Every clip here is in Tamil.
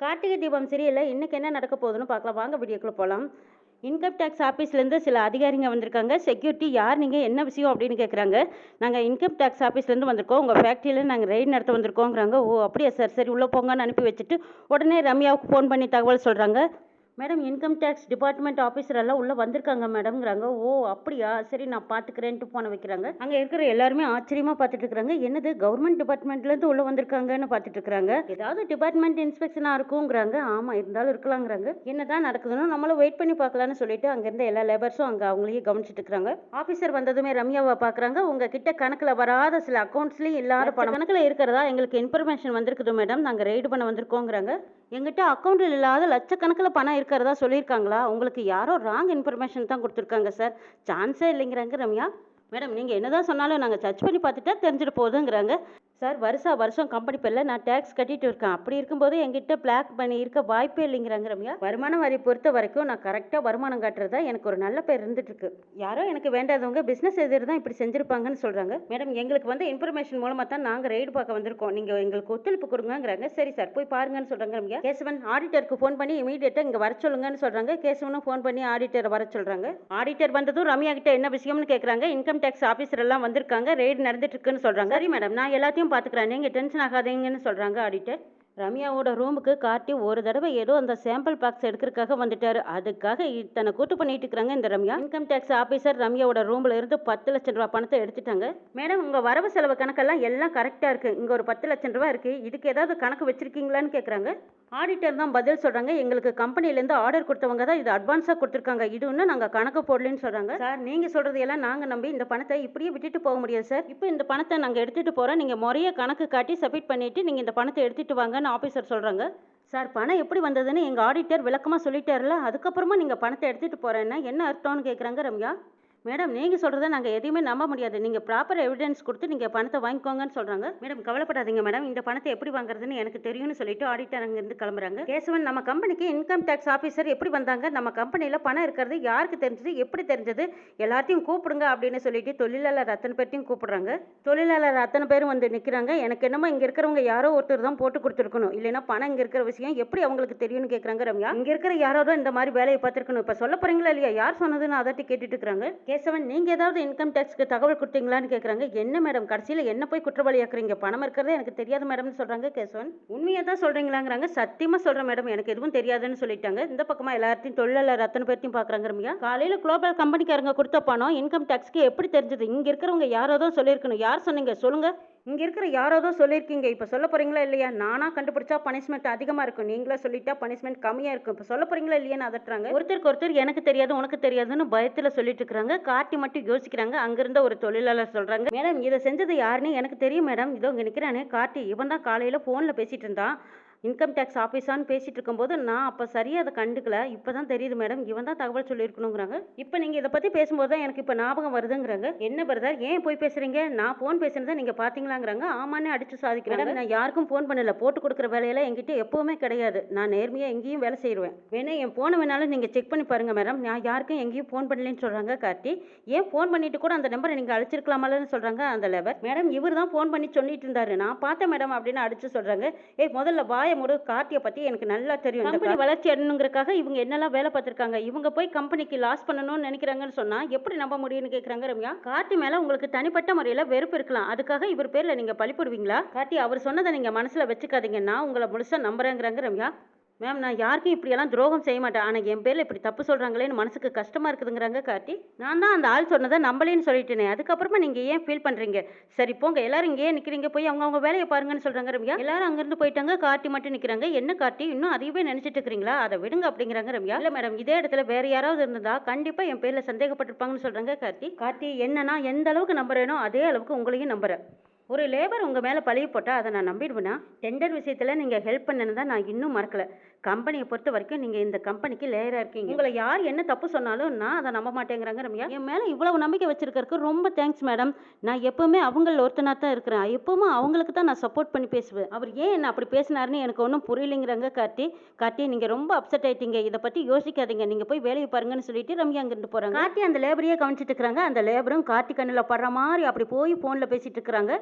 கார்த்திகை தீபம் சீரியலில் இன்றைக்கி என்ன நடக்க போகுதுன்னு பார்க்கலாம். வாங்க வீடியோக்குள்ளே போகலாம் இன்கம் டேக்ஸ் ஆஃபீஸ்லேருந்து சில அதிகாரிங்க வந்திருக்காங்க. செக்யூரிட்டி யார் நீங்கள் என்ன விஷயம் அப்படின்னு கேட்குறாங்க நாங்கள் இன்கம் டேக்ஸ் ஆஃபீஸ்லேருந்து வந்திருக்கோம். உங்கள் ஃபேக்ட்ரியில் நாங்கள் ரெய்ட் நடத்த வந்திருக்கோங்கிறாங்க. ஓ அப்படியா சார் சரி உள்ளே போங்கன்னு அனுப்பி வச்சுட்டு உடனே ரம்யாவுக்கு ஃபோன் பண்ணி தகவல் சொல்கிறாங்க madam income tax department officer எல்லாம் உள்ளே வந்திருக்காங்க மேடம்ங்கிறாங்க. ஓ அப்படியா? சரி நான் பார்த்துக்கிறேன்ட்டு போன வைக்கிறாங்க. அங்கே இருக்கிற எல்லாருமே ஆச்சரியமாக பார்த்துட்டு இருக்கிறாங்க என்னது கவர்மெண்ட் டிபார்ட்மெண்ட்லேருந்து உள்ளே வந்திருக்காங்கன்னு பார்த்துட்டு இருக்கிறாங்க ஏதாவது டிபார்ட்மெண்ட் இன்ஸ்பெக்ஷனாக இருக்குங்கிறாங்க ஆமாம் இருந்தாலும் இருக்கலாங்கிறாங்க என்னதான் நடக்குதுன்னு நம்மளும் வெயிட் பண்ணி பார்க்கலான்னு சொல்லிட்டு அங்கேருந்து எல்லா லேபர்ஸும் அங்கே அவங்களையே கவனிச்சிட்டு இருக்கிறாங்க ஆஃபீஸர் வந்ததுமே ரம்யாவை பார்க்குறாங்க உங்ககிட்ட கணக்கில் வராத சில அக்கௌண்ட்ஸ்லையும் இல்லாத பணம். கணக்கில் இருக்கிறதா? எங்களுக்கு இன்ஃபர்மேஷன் வந்திருக்குது மேடம். நாங்கள் ரெய்டு பண்ண வந்திருக்கோங்கிறாங்க. எங்கிட்ட அக்கௌண்ட்டில் இல்லாத லட்சக்கணக்கில் பணம் இருக்கிறதா சொல்லியிருக்காங்களா? உங்களுக்கு யாரோ ராங் இன்ஃபர்மேஷன் தான் கொடுத்துருக்காங்க சார் சான்ஸே இல்லைங்கிறாங்க ரம்யா. மேடம் நீங்கள் என்ன தான் சொன்னாலும் நாங்கள் சர்ச் பண்ணி பார்த்துட்டா தெரிஞ்சிட போகுதுங்கிறாங்க சார் வருஷா வருஷம் கம்பெனி பேரில் நான் டேக்ஸ் கட்டிட்டு இருக்கேன். அப்படி இருக்கும்போது என்கிட்ட பிளாக் பண்ணி இருக்க வாய்ப்பே இல்லைங்கிறாங்க ரம்யா. வருமான வரி பொறுத்த வரைக்கும் நான் கரெக்டாக வருமானம் காட்டுறதா எனக்கு ஒரு நல்ல பேர் இருந்துட்டு இருக்கு. யாரோ எனக்கு வேண்டாதவங்க பிஸ்னஸ் எதிர் தான் இப்படி செஞ்சிருப்பாங்கன்னு சொல்கிறாங்க மேடம் எங்களுக்கு வந்து இன்ஃபர்மேஷன் மூலமாக தான் நாங்கள் ரைடு பார்க்க வந்திருக்கோம். நீங்கள் எங்களுக்கு ஒத்துழைப்பு கொடுங்கிறாங்க சரி சார் போய் பாருங்கன்னு சொல்கிறாங்க ரம்யா. கேசவன் ஆடிட்டருக்கு ஃபோன் பண்ணி இமீடியட்டாக இங்கே வர சொல்லுங்கன்னு சொல்கிறாங்க கேசவனும் ஃபோன் பண்ணி ஆடிட்டரை வர சொல்கிறாங்க ஆடிட்டர் வந்ததும் ரம்யா கிட்ட என்ன விஷயம்னு கேட்குறாங்க இன்கம் டேக்ஸ் ஆஃபீஸர் எல்லாம் வந்திருக்காங்க. ரெய்டு நடந்துட்டு இருக்குன்னு சொல்கிறாங்க சரி மேடம் நான் எல்லாத்தையும் பார்த்துக்கிறேன் நீங்கள் டென்ஷன் ஆகாதீங்கன்னு சொல்கிறாங்க ஆடிட்டர் ரம்யாவோட ரூமுக்கு காட்டி ஒரு தடவை ஏதோ அந்த சாம்பிள் பாக்ஸ் எடுக்கிறதுக்காக வந்துட்டாரு. அதுக்காக இத்தனை கூட்டு பண்ணிட்டு இருக்கிறாங்க இந்த ரம்யா. இன்கம் டேக்ஸ் ஆஃபீஸர் ரம்யாவோட ரூம்ல இருந்து பத்து லட்சம் ரூபாய் பணத்தை எடுத்துட்டாங்க. மேடம் உங்க வரவு செலவு கணக்கெல்லாம் எல்லாம் கரெக்டா இருக்கு. இங்க ஒரு பத்து லட்சம் ரூபாய் இருக்கு. இதுக்கு ஏதாவது கணக்கு வச்சிருக்கீங்களான்னு கேட்குறாங்க ஆடிட்டர் தான் பதில் சொல்றாங்க. எங்களுக்கு கம்பெனிலேருந்து ஆர்டர் கொடுத்தவங்க தான் இது அட்வான்ஸாக கொடுத்துருக்காங்க. இது இன்னும் நாங்கள் கணக்கு போடலன்னு சொல்றாங்க. சார் நீங்க சொல்றது எல்லாம் நாங்கள் நம்பி இந்த பணத்தை இப்படியே விட்டுட்டு போக முடியாது சார் இப்போ இந்த பணத்தை நாங்கள் எடுத்துட்டு போறோம். நீங்க முறைய கணக்கு காட்டி சப்மிட் பண்ணிட்டு நீங்க இந்த பணத்தை எடுத்துட்டு வாங்கன்னு ஆஃபீஸர் சொல்கிறாங்க சார் பணம் எப்படி வந்ததுன்னு எங்கள் ஆடிட்டர் விளக்கமாக சொல்லிட்டார்ல அதுக்கப்புறமா நீங்கள் பணத்தை எடுத்துகிட்டு போகிறேன்னா என்ன அர்த்தம்னு கேட்குறாங்க ரம்யா? மேடம் நீங்கள் சொல்கிறத நாங்கள் எதையுமே நம்ப முடியாது. நீங்கள் ப்ராப்பர் எவிடன்ஸ் கொடுத்து நீங்கள் பணத்தை வாங்கிக்கோங்கன்னு சொல்கிறாங்க மேடம் கவலைப்படாதீங்க மேடம். இந்த பணத்தை எப்படி வாங்குறதுன்னு எனக்கு தெரியும்னு சொல்லிட்டு ஆடிட்டர் அங்கேருந்து கிளம்புறாங்க. கேசவன் நம்ம கம்பெனிக்கு இன்கம் டேக்ஸ் ஆஃபீஸர் எப்படி வந்தாங்க? நம்ம கம்பெனியில் பணம் இருக்கிறது யாருக்கு தெரிஞ்சது? எப்படி தெரிஞ்சது? எல்லாத்தையும் கூப்பிடுங்க அப்படின்னு சொல்லிட்டு தொழிலாளர் அத்தனை பேர்த்தையும் கூப்பிடுறாங்க. தொழிலாளர் அத்தனை பேரும் வந்து நிற்கிறாங்க எனக்கு என்னமோ இங்கே இருக்கிறவங்க யாரோ ஒருத்தர் தான் போட்டு கொடுத்துருக்கணும். இல்லைன்னா பணம் இங்கே இருக்கிற விஷயம் எப்படி அவங்களுக்கு தெரியும்னு கேட்குறாங்க ரம்யா. இங்கே இருக்கிற யாரோ இந்த மாதிரி வேலையை பார்த்துருக்கணும். இப்போ சொல்ல போகிறீங்களா இல்லையா? யார் சொன்னதுன்னு அதட்டி கேட்டுட்டு இருக்கிறாங்க. கேசவன் நீங்கள் ஏதாவது இன்கம் டேக்ஸ்க்கு தகவல் கொடுத்தீங்களான்னு கேட்குறாங்க என்ன மேடம் கடைசியில் என்ன போய் குற்றவாளியாக்குறீங்க? பணம் இருக்கிறதே எனக்கு தெரியாது மேடம்னு சொல்கிறாங்க கேசவன். உண்மையாக தான் சொல்கிறீங்களாங்கிறாங்க சத்தியமாக சொல்கிறேன் மேடம் எனக்கு எதுவும் தெரியாதுன்னு சொல்லிட்டாங்க. இந்த பக்கமாக எல்லாத்தையும் தொழிலாளர் அத்தனை பேர்த்தையும் பார்க்குறாங்க ரம்யா. காலையில் குளோபல் கம்பெனிக்காரங்க கொடுத்த பணம் இன்கம் டேக்ஸ்க்கு எப்படி தெரிஞ்சது? இங்கே இருக்கிறவங்க யாரோ தான் சொல்லியிருக்கணும். யார் சொன்னீங்க? சொல்லுங்கள் இங்கே இருக்கிற யாரோ தான் சொல்லியிருக்கீங்க. இப்போ சொல்ல போகிறீங்களா இல்லையா? நானாக கண்டுபிடிச்சா பனிஷ்மெண்ட் அதிகமாக இருக்கும். நீங்களே சொல்லிட்டா பனிஷ்மெண்ட் கம்மியாக இருக்கும். இப்போ சொல்ல போகிறீங்களா இல்லையான்னு அதட்டுறாங்க. ஒருத்தருக்கு ஒருத்தர் எனக்கு தெரியாது உனக்கு தெரியாதுன்னு பயத்தில் சொல்லிட்டு இருக்கிறாங்க. காட்டி மட்டும் யோசிக்கிறாங்க. அங்கிருந்த ஒரு தொழிலாளர் சொல்கிறாங்க மேடம் இதை செஞ்சது யாருன்னு எனக்கு தெரியும் மேடம். இதோ இங்கே நிற்கிறானே காட்டி இவன் தான் காலையில் ஃபோனில் பேசிகிட்டு இருந்தான். இன்கம் டேக்ஸ் ஆஃபீஸான்னு பேசிகிட்டு இருக்கும்போது நான் அப்போ சரியாக அதை கண்டுக்கல. இப்போ தான் தெரியுது மேடம். இவன் தான் தகவல் சொல்லியிருக்கணுங்கிறாங்க. இப்போ நீங்கள் இதை பற்றி பேசும்போது தான் எனக்கு இப்போ ஞாபகம் வருதுங்கிறாங்க. என்ன பிரதர்? ஏன் போய் பேசுகிறீங்க நான் ஃபோன் பேசுனதை நீங்கள் பார்த்தீங்களாங்கிறாங்க. ஆமான்னு அடித்து சாதிக்கிறேன் நான் யாருக்கும் ஃபோன் பண்ணல. போட்டு கொடுக்குற வேலையெல்லாம் என்கிட்ட எப்போவுமே கிடையாது. நான் நேர்மையாக எங்கேயும் வேலை செய்வேன் வேணா என் ஃபோனை வேணாலும் நீங்கள் செக் பண்ணி பாருங்கள் மேடம். நான் யாருக்கும் எங்கேயும் ஃபோன் பண்ணலன்னு சொல்கிறாங்க கார்த்தி. ஏன் ஃபோன் பண்ணிட்டு கூட அந்த நம்பரை நீங்கள் அழைச்சிருக்கலாமலன்னு சொல்கிறாங்க அந்த லேபர் மேடம் இவர் தான் ஃபோன் பண்ணி சொல்லிட்டு இருந்தாரு. நான் பார்த்தேன் மேடம் அப்படின்னு அடிச்சு சொல்கிறாங்க ஏய் முதல்ல வாய முடு கார்த்தியை பற்றி எனக்கு நல்லா தெரியும் கம்பெனி வளர்ச்சி அடையணுங்கிறக்காக இவங்க என்னெல்லாம் வேலை பார்த்துருக்காங்க? இவங்க போய் கம்பெனிக்கு லாஸ் பண்ணணும்னு நினைக்கிறாங்கன்னு சொன்னால் எப்படி நம்ப முடியும்னு கேட்குறாங்க ரம்யா? கார்த்தி மேலே உங்களுக்கு தனிப்பட்ட முறையில் வெறுப்பு இருக்கலாம். அதுக்காக இவர் பேரில் நீங்கள் பழி போடுவீங்களா கார்த்தி அவர் சொன்னதை நீங்கள் மனசில் வச்சுக்காதீங்க. நான் உங்களை முழுசாக நம்புறேங்கிறாங்க ரம்யா. மேம் நான் யாருக்கும் இப்படியெல்லாம் துரோகம் செய்ய மாட்டேன். ஆனால் என் பேரில் இப்படி தப்பு சொல்கிறாங்களேன்னு மனசுக்கு கஷ்டமாக இருக்குதுங்கிறாங்க கார்த்தி. நான் தான் அந்த ஆள் சொன்னதை நம்பலேன்னு சொல்லிட்டேனே. அதுக்கப்புறமா நீங்கள் ஏன் ஃபீல் பண்ணுறீங்க சரி போங்க. எல்லாரும் இங்கே நிற்கிறீங்க போய் அவங்க அவங்க வேலையை பாருங்கன்னு சொல்கிறாங்க ரம்யா. எல்லாரும் அங்கேருந்து போயிட்டாங்க. கார்த்தி மட்டும் நிற்கிறாங்க என்ன கார்த்தி? இன்னும் அதையவே நினச்சிட்டு இருக்கிறீங்களா? அதை விடுங்க அப்படிங்கிறாங்க ரம்யா. இல்லை மேடம் இதே இடத்துல வேறு யாராவது இருந்தால் கண்டிப்பாக என் பேரில் சந்தேகப்பட்டிருப்பாங்கன்னு சொல்கிறாங்க கார்த்தி. கார்த்தி என்னன்னா எந்த அளவுக்கு நம்புறேனோ அதே அளவுக்கு உங்களையும் நம்புறேன். ஒரு லேபர் உங்கள் மேலே பழிய போட்டால் அதை நான் நம்பிடுவேனா? டெண்டர் விஷயத்தில் நீங்கள் ஹெல்ப் பண்ணனு தான் நான் இன்னும் மறக்கலை. கம்பெனியை பொறுத்த வரைக்கும் நீங்கள் இந்த கம்பெனிக்கு லேயராக இருக்கீங்க. உங்களை யார் என்ன தப்பு சொன்னாலும் நான் அதை நம்ப மாட்டேங்கிறாங்க ரம்யா. என் மேலே இவ்வளவு நம்பிக்கை வச்சிருக்கறதுக்கு ரொம்ப தேங்க்ஸ் மேடம் நான் எப்பவுமே அவங்கள ஒருத்தனாக தான் இருக்கிறேன். எப்பவுமே அவங்களுக்கு தான் நான் சப்போர்ட் பண்ணி பேசுவேன். அவர் ஏன் என்ன அப்படி பேசினாருன்னு எனக்கு ஒன்றும் புரியலைங்கிறாங்க கார்த்தி. கார்த்தி நீங்கள் ரொம்ப அப்செட் ஆயிட்டீங்க. இதை பற்றி யோசிக்காதீங்க. நீங்கள் போய் வேலையை பாருங்கன்னு சொல்லிட்டு ரம்யா அங்கிருந்து போகிறாங்க கார்த்தி அந்த லேபரையே கவனிச்சிட்டு இருக்கிறாங்க. அந்த லேபரும் கார்த்தி கண்ணில் படுற மாதிரி அப்படி போய் ஃபோனில் பேசிட்டு இருக்கிறாங்க.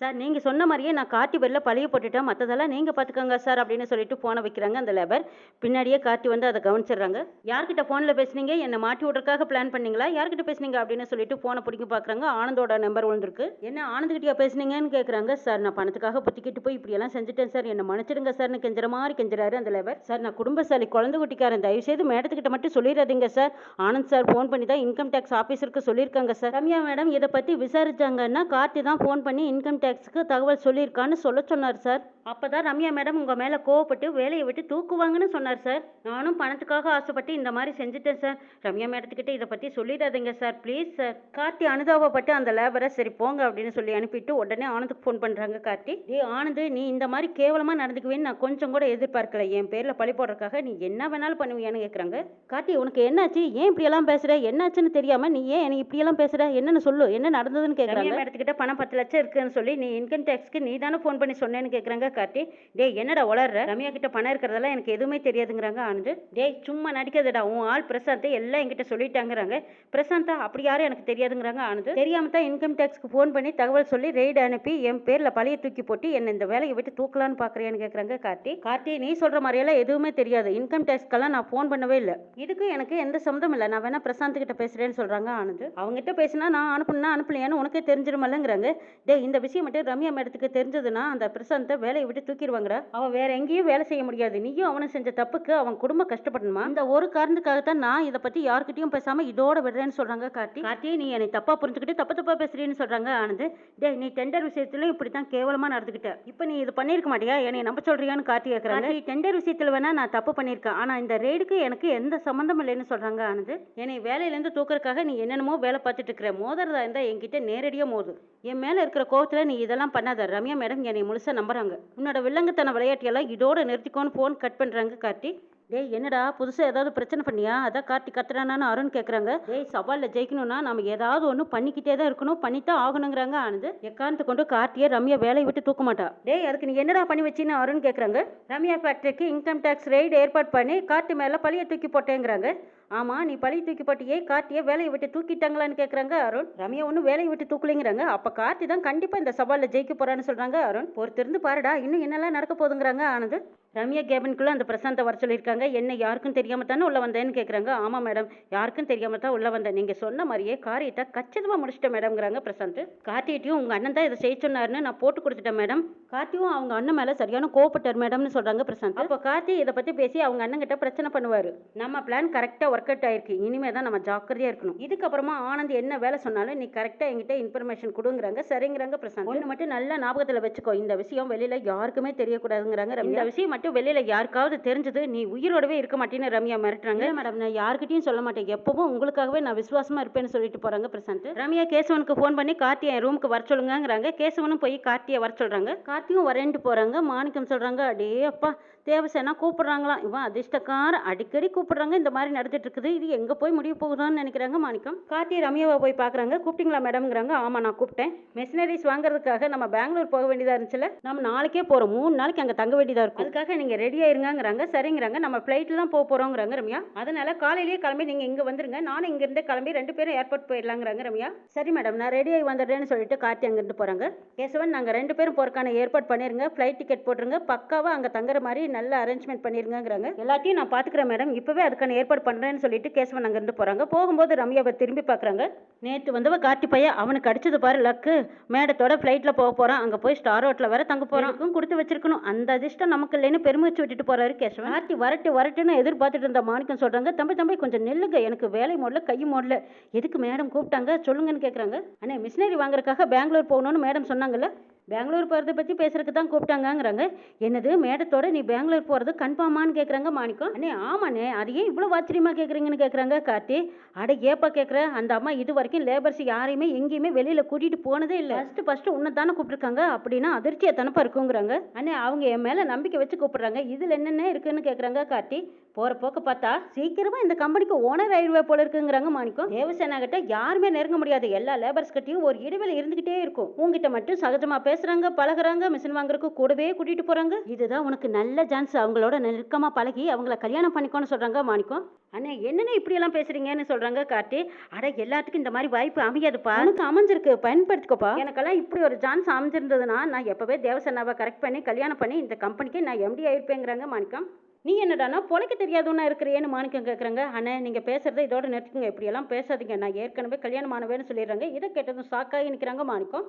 சார் நீங்கள் சொன்ன மாதிரியே நான் கார்த்தி பேரில் பழைய போட்டுட்டேன். மற்றதெல்லாம் நீங்கள் பார்த்துக்கோங்க சார் அப்படின்னு சொல்லிட்டு ஃபோனை வைக்கிறாங்க அந்த லேபர் பின்னாடியே கார்த்தி வந்து அதை கவனிச்சிடுறாங்க. யார்கிட்ட ஃபோனில் பேசுனீங்க? என்னை மாட்டி விட்றதுக்காக பிளான் பண்ணீங்களா? யார்கிட்ட பேசுனீங்க? அப்படின்னு சொல்லிட்டு ஃபோனை பிடிக்க பார்க்குறாங்க ஆனந்தோட நம்பர் விழுந்திருக்கு என்ன ஆனந்த்கிட்டயா பேசுனீங்கன்னு கேட்குறாங்க சார் நான் பணத்துக்காக புத்திக்கிட்டு போய் இப்படியெல்லாம் செஞ்சுட்டேன் சார். என்னை மன்னிச்சிடுங்க சார்னு கெஞ்சுற மாதிரி கெஞ்சுறாரு அந்த லேபர் சார் நான் குடும்பசாலி குழந்தை குட்டிக்காரன் தயவுசெய்து மேடத்துக்கிட்ட மட்டும் சொல்லிடாதீங்க சார். ஆனந்த் சார் ஃபோன் பண்ணி தான் இன்கம் டேக்ஸ் ஆஃபீஸருக்கு சொல்லியிருக்காங்க சார். ரம்யா மேடம் இதை பற்றி விசாரிச்சாங்கன்னா கார்த்தி தான் ஃபோன் பண்ணி இன்கம் டேக்ஸ் டேக்ஸுக்கு தகவல் சொல்லியிருக்கான்னு சொல்ல சொன்னார் சார். அப்போ தான் ரம்யா மேடம் உங்கள் மேலே கோவப்பட்டு வேலையை விட்டு தூக்குவாங்கன்னு சொன்னார் சார். நானும் பணத்துக்காக ஆசைப்பட்டு இந்த மாதிரி செஞ்சுட்டேன் சார். ரம்யா மேடத்துக்கிட்ட இதை பற்றி சொல்லிடாதீங்க சார். Please sir. கார்த்தி அனுதாபப்பட்டு அந்த லேபரை சரி போங்க அப்படின்னு சொல்லி அனுப்பிட்டு உடனே ஆனந்துக்கு ஃபோன் பண்ணுறாங்க கார்த்தி. டேய் ஆனந்து நீ இந்த மாதிரி கேவலமாக நடந்துக்குவேன்னு நான் கொஞ்சம் கூட எதிர்பார்க்கல. என் பேரில் பழி போடுறதுக்காக நீ என்ன வேணாலும் பண்ணுவியான்னு கேட்குறாங்க கார்த்தி உனக்கு என்னாச்சு? ஏன் இப்படியெல்லாம் பேசுகிற என்னாச்சுன்னு தெரியாமல் நீ ஏன் எனக்கு இப்படியெல்லாம் பேசுகிற என்னன்னு சொல்லு. என்ன நடந்ததுன்னு கேட்குறாங்க மேடத்துக்கிட்ட பணம் பத்து லட்சம் இருக்குன்னு சொல்லி நீ இன்கம் டேக்ஸ்க்கு நீ தானே ஃபோன் பண்ணி சொன்னேன்னு கேட்குறாங்க கார்த்தி. டேய் என்னடா வளர்ற ரம்யா கிட்ட பணம் இருக்கிறதெல்லாம் எனக்கு எதுவுமே தெரியாதுங்கிறாங்க ஆனந்து. டேய் சும்மா நடிக்காதடா உன் ஆள் பிரசாந்த் எல்லாம் என்கிட்ட சொல்லிட்டாங்கிறாங்க. பிரசாந்தா அப்படி யாரும் எனக்கு தெரியாதுங்கிறாங்க ஆனந்து. தெரியாம தான் இன்கம் டேக்ஸ்க்கு ஃபோன் பண்ணி தகவல் சொல்லி ரெய்டு அனுப்பி என் பேரில் பழைய தூக்கி போட்டு என்னை இந்த வேலையை விட்டு தூக்கலான்னு பார்க்குறேன்னு கேட்குறாங்க கார்த்தி. கார்த்தி நீ சொல்கிற மாதிரியெல்லாம் எதுவுமே தெரியாது. இன்கம் டேக்ஸ்க்கெல்லாம் நான் ஃபோன் பண்ணவே இல்லை. இதுக்கு எனக்கு எந்த சம்மந்தம் இல்லை. நான் வேணா பிரசாந்த் கிட்ட பேசுகிறேன்னு சொல்கிறாங்க ஆனந்து. அவங்ககிட்ட பேசினா நான் அனுப்புனா அனுப்பலையான்னு உனக்கே தெரிஞ்சிருமல்லங்கிறாங்க. டே இந்த விஷயம் மட்டும் ரம்யா மேடத்துக்கு தெரிஞ்சதுன்னா அந்த பிரசாந்தை வேலையை விட்டு தூக்கிடுவாங்கடா. அவன் வேற எங்கேயும் வேலை செய்ய முடியாது. நீயும் அவனும் செஞ்ச தப்புக்கு அவன் குடும்பம் கஷ்டப்படணுமா? இந்த ஒரு காரணத்துக்காக தான் நான் இதை பத்தி யாருக்கிட்டையும் பேசாம இதோட விடுறேன்னு சொல்றாங்க கார்த்தி. கார்த்தி நீ என்னை தப்பா புரிஞ்சுக்கிட்டு தப்பு தப்பா பேசுறேன்னு சொல்றாங்க ஆனந்த். டே நீ டெண்டர் விஷயத்துலயும் இப்படி தான் கேவலமா நடந்துக்கிட்ட இப்போ நீ இது பண்ணிருக்க மாட்டியா? என்னை நம்ப சொல்றியான்னு கார்த்தி கேட்கறாங்க நீ டெண்டர் விஷயத்துல வேணா நான் தப்பு பண்ணியிருக்கேன். ஆனா இந்த ரெய்டுக்கு எனக்கு எந்த சம்மந்தம் இல்லைன்னு சொல்றாங்க ஆனந்து. என்னை வேலையிலேருந்து தூக்கறதுக்காக நீ என்னென்னமோ வேலை பார்த்துட்டு இருக்கிற மோதுறதா இருந்தா என்கிட்ட நேரடியா மோது. என் மேல இருக்கிற கோவத்துல நீ இதெல்லாம் பண்ணாத. ரம்யா மேடம் என்னை முழுசாக நம்புறாங்க. உன்னோட வில்லங்கத்தன விளையாட்டியெல்லாம் இதோட நிறுத்திக்கோன்னு ஃபோன் கட் பண்ணுறாங்க கார்த்தி. டேய் என்னடா? புதுசாக ஏதாவது பிரச்சனை பண்ணியா? அதான் கார்த்தி கத்துறானான்னு அருண் கேட்குறாங்க டேய் சவாலில் ஜெயிக்கணும்னா நம்ம ஏதாவது ஒன்று பண்ணிக்கிட்டே தான் இருக்கணும். பண்ணித்தான் ஆகணுங்கிறாங்க ஆனது எக்காரணத்தை கொண்டு கார்த்தியை ரம்யா வேலையை விட்டு தூக்க மாட்டா. டேய் அதுக்கு நீ என்னடா பண்ணி வச்சின்னு அருண் கேட்குறாங்க ரம்யா ஃபேக்டரிக்கு இன்கம் டேக்ஸ் ரெய்டு ஏற்பாடு பண்ணி கார்த்தி மேலே பழிய தூக்கி போட்டேங்கிறாங்க. ஆமாம் நீ பழி தூக்கிப்பட்டியே கார்த்தியை வேலையை விட்டு தூக்கிட்டாங்களான்னு கேட்குறாங்க அருண். ரம்யா ஒன்றும் வேலையை விட்டு தூக்கலைங்கிறாங்க. அப்போ கார்த்தி தான் கண்டிப்பாக இந்த சவாலில் ஜெயிக்க போகிறான்னு சொல்கிறாங்க அருண். பொறுத்திருந்து பாருடா இன்னும் என்னெல்லாம் நடக்க போதுங்கிறாங்க ஆனது ரம்யா கேபின்குள்ளே அந்த பிரசாந்தை வர சொல்லியிருக்காங்க. என்ன யாருக்கும் தெரியாமல் தானே உள்ளே வந்தேன்னு கேட்குறாங்க ஆமாம் மேடம். யாருக்கும் தெரியாமல் தான் உள்ளே வந்தேன். நீங்கள் சொன்ன மாதிரியே காரியத்தை கச்சிதமாக முடிச்சிட்டேன் மேடம்ங்கிறாங்க பிரசாந்த். கார்த்திகிட்டையும் உங்கள் அண்ணன் தான் இதை செய்ய சொன்னார்னு நான் போட்டு கொடுத்துட்டேன் மேடம். கார்த்தியும் அவங்க அண்ணன் மேலே சரியான கோவப்பட்டார் மேடம்னு சொல்கிறாங்க பிரசாந்த். அப்போ கார்த்தி இதை பற்றி பேசி அவங்க அண்ணன் கிட்ட பிரச்சனை பண்ணுவார். நம்ம பிளான் கரெக்டாக ஒர்க் அவுட் ஆயிருக்கு. இனிமே தான் நம்ம ஜாக்கிரதையாக இருக்கணும். இதுக்கப்புறமா ஆனந்த் என்ன வேலை சொன்னாலும் நீ கரெக்டாக என்கிட்ட இன்ஃபர்மேஷன் கொடுங்கிறாங்க. சரிங்கிறாங்க பிரசாந்த். ஒன்று மட்டும் நல்ல ஞாபகத்தில் வச்சுக்கோ. இந்த விஷயம் வெளியில் யாருக்குமே தெரியக்கூடாதுங்கிறாங்க ரம்யா. இந்த விஷயம் மட்டும் வெளியில் யாருக்காவது தெரிஞ்சது நீ உயிரோடவே இருக்க மாட்டேன்னு ரம்யா மிரட்டுறாங்க. மேடம் நான் யார்கிட்டயும் சொல்ல மாட்டேன். எப்பவும் உங்களுக்காகவே நான் விசுவாசமா இருப்பேன்னு சொல்லிட்டு போறாங்க பிரசாந்த். ரம்யா கேசவனுக்கு ஃபோன் பண்ணி கார்த்தியை என் ரூமுக்கு வர சொல்லுங்கங்கிறாங்க. கேசவனும் போய் கார்த்தியை வர சொல்றாங்க. கார்த்தியும் வரேன்ட்டு போறாங்க. மாணிக்கம் சொல்றாங்க அடே அப்பா தேவசேனா கூப்பிட்றாங்களாம் இவன் அதிர்ஷ்டக்கார அடிக்கடி கூப்பிட்றாங்க இந்த மாதிரி நடந்துட்டு இருக்குது இது எங்கே போய் முடிய போகுதான்னு நினைக்கிறாங்க மாணிக்கம். கார்த்தி ரம்யாவை போய் பார்க்குறாங்க. கூப்பிட்டீங்களா மேடம்ங்கிறாங்க. ஆமா நான் கூப்பிட்டேன். மெஷினரிஸ் வாங்குறதுக்காக நம்ம பெங்களூர் போக வேண்டியதாக இருந்துச்சுல? நம்ம நாளைக்கே போகிறோம் மூணு நாளைக்கு அங்கே தங்க வேண்டியதாக இருக்கும். அதுக்காக நீங்கள் ரெடி ஆயிருங்கிறாங்க சரிங்கிறாங்க. நம்ம ஃப்ளைட்டில் தான் போக போகிறோங்கிறாங்க ரம்யா. அதனால காலையிலேயே கிளம்பி நீங்கள் இங்கே வந்துருங்க. நானும் இங்கேருந்து கிளம்பி ரெண்டு பேரும் ஏர்போர்ட் போயிடலாங்கிறாங்க ரம்யா. சரி மேடம் நான் ரெடி ஆகி வந்துடுறேன்னு சொல்லிட்டு கார்த்தி அங்கேருந்து போகிறாங்க கேசவன் நாங்கள் ரெண்டு பேரும் போகிறக்கான ஏற்பாடு பண்ணிருங்க. ஃப்ளைட் டிக்கெட் போட்டுருங்க. பக்காவாக அங்கே தங்குற மாதிரி நல்ல அரேஞ்ச்மெண்ட் பண்ணிருங்கிறாங்க எல்லாத்தையும் நான் பாத்துக்கிறேன் மேடம் இப்பவே அதுக்கான ஏற்பாடு பண்றேன்னு சொல்லிட்டு கேசவன் அங்கிருந்து போறாங்க. போகும்போது ரம்யாவை திரும்பி பாக்குறாங்க. நேத்து வந்தவ கார்த்தி பையன் அவனுக்கு அடிச்சது பாரு லக்கு மேடத்தோட ஃப்ளைட்ல போக போறான். அங்க போய் ஸ்டார் ஹோட்டல வேற தங்க அதுக்கும் கொடுத்து வச்சிருக்கணும். அந்த அதிர்ஷ்டம் நமக்கு இல்லைன்னு பெருமை வச்சு விட்டுட்டு போறாரு கேசவன். கார்த்தி வரட்டு வரட்டுன்னு எதிர்பார்த்துட்டு இருந்த மாணிக்கம் சொல்றாங்க. தம்பி தம்பி கொஞ்சம் நில்லுங்க. எனக்கு வேலை மோடல கை மோடல. எதுக்கு மேடம் கூப்பிட்டாங்க? சொல்லுங்கன்னு கேக்குறாங்க. அண்ணே மிஷினரி வாங்குறதுக்காக பெங்களூர் போகணும்னு மேடம் சொன்னாங்கல்ல? பெங்களூர் போகிறத பற்றி பேசுறதுக்கு தான் கூப்பிட்டாங்கங்கிறாங்க. என்னது மேடத்தோட நீ பெங்களூர் போகிறது கன்ஃபார்மான்னு கேட்குறாங்க மாணிக்கம்? அண்ணே ஆமாண்ணே அது ஏன் இவ்வளோ ஆச்சரியமாக கேட்குறீங்கன்னு கேட்குறாங்க கார்த்தி? அட ஏப்பா கேட்குற அந்த அம்மா இது வரைக்கும் லேபர்ஸ் யாரையுமே எங்கேயுமே வெளியில் கூட்டிகிட்டு போனதே இல்லை. ஃபஸ்ட்டு ஃபஸ்ட்டு உன்னை தானே கூப்பிட்டுருக்காங்க அப்படின்னா அதிர்ச்சியாக தனப்பா இருக்குங்கிறாங்க. அண்ணே அவங்க என் மேலே நம்பிக்கை வச்சு கூப்பிட்றாங்க. இதில் என்னென்ன இருக்குன்னு கேட்குறாங்க கார்த்தி? போகிற போக்க பார்த்தா சீக்கிரமாக இந்த கம்பெனிக்கு ஓனர் ஆயிடுவே போல இருக்குங்கிறாங்க மாணிக்கம். தேவசேனா கிட்ட யாருமே நெருங்க முடியாது. எல்லா லேபர்ஸ் கிட்டையும் ஒரு இடைவெளி இருந்துகிட்டே இருக்கும். உங்ககிட்ட மட்டும் சகஜமாக பேச பேசுகிறாங்க பழகுறாங்க மிஷின் வாங்குறதுக்கு கூடவே கூட்டிகிட்டு போகிறாங்க இதுதான் உனக்கு நல்ல சான்ஸ் அவங்களோட நெருக்கமாக பழகி அவங்கள கல்யாணம் பண்ணிக்கோன்னு சொல்கிறாங்க மாணிக்கம். அண்ணே என்னென்ன இப்படியெல்லாம் பேசுகிறீங்கன்னு சொல்கிறாங்க கார்த்தி. அட எல்லாத்துக்கும் இந்த மாதிரி வாய்ப்பு அமையாதுப்பா. உனக்கு அமைஞ்சிருக்கு. பயன்படுத்திக்கோப்பா. எனக்கெல்லாம் இப்படி ஒரு சான்ஸ் அமைஞ்சிருந்ததுன்னா நான் எப்போவே தேவசன்னாவை கரெக்ட் பண்ணி கல்யாணம் பண்ணி இந்த கம்பெனிக்கு நான் எம்டி ஆயிருப்பேங்கிறாங்க மாணிக்கம். நீ என்னடானா பொழைக்க தெரியாதவனா இருக்கிறேன்னு மாணிக்கம் கேட்குறாங்க அண்ணே நீங்கள் பேசுகிறத இதோட நிறுத்துங்க. இப்படியெல்லாம் பேசாதீங்க. நான் ஏற்கனவே கல்யாணம் ஆனவேன்னு சொல்லிடுறாங்க. இதை கேட்டதும் ஷாக்காகி நிற்கிறாங்க மாணிக்கம்.